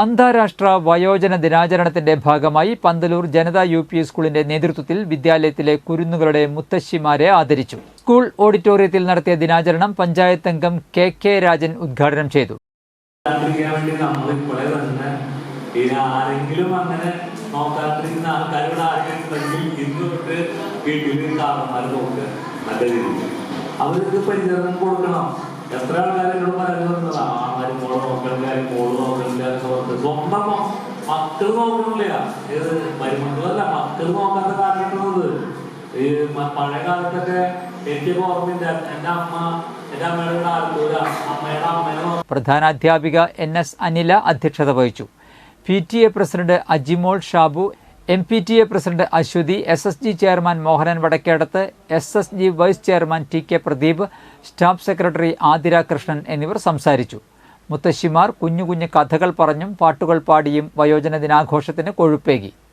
അന്താരാഷ്ട്ര വയോജന ദിനാചരണത്തിന്റെ ഭാഗമായി പന്തലൂർ ജനതാ യു പി സ്കൂളിന്റെ നേതൃത്വത്തിൽ വിദ്യാലയത്തിലെ കുരുന്നുകളുടെ മുത്തശ്ശിമാരെ ആദരിച്ചു. സ്കൂൾ ഓഡിറ്റോറിയത്തിൽ നടത്തിയ ദിനാചരണം പഞ്ചായത്ത് അംഗം കെ കെ രാജൻ ഉദ്ഘാടനം ചെയ്തു. ആൾക്കാരോട് അവർക്ക് പരിചരണം കൊടുക്കണം. എത്ര ആൾക്കാർ എന്നോട് ആമാര് മോൾ നോക്കണില്ല പറഞ്ഞിട്ട്. സ്വന്തം മക്കൾ നോക്കണില്ല. ഏത് മരുമക്കളല്ല മക്കൾ നോക്കാത്ത കാലഘട്ടമാണത് ഈ പഴയ കാലത്തൊക്കെ എനിക്ക് ഓർമ്മയില്ല. എന്റെ അമ്മ എന്റെ അമ്മയുടെ വീട് ആലത്തൂര. അമ്മയുടെ പ്രധാനാധ്യാപിക എൻ എസ് അനില അധ്യക്ഷത വഹിച്ചു. P T A president Ajimol Shabu M P T A president Aswathy S S G chairman Mohanan Vadakkedath S S G vice chairman T K Pradeep staff secretary Athira Krishnan എന്നിവർ സംസാരിച്ചു. മുത്തശ്ശിമാർ കുഞ്ഞു കുഞ്ഞു കഥകൾ പറഞ്ഞും പാട്ടുകൾ പാടിയും വയോജന ദിനാഘോഷത്തിന് കൊഴുപ്പേകി ും.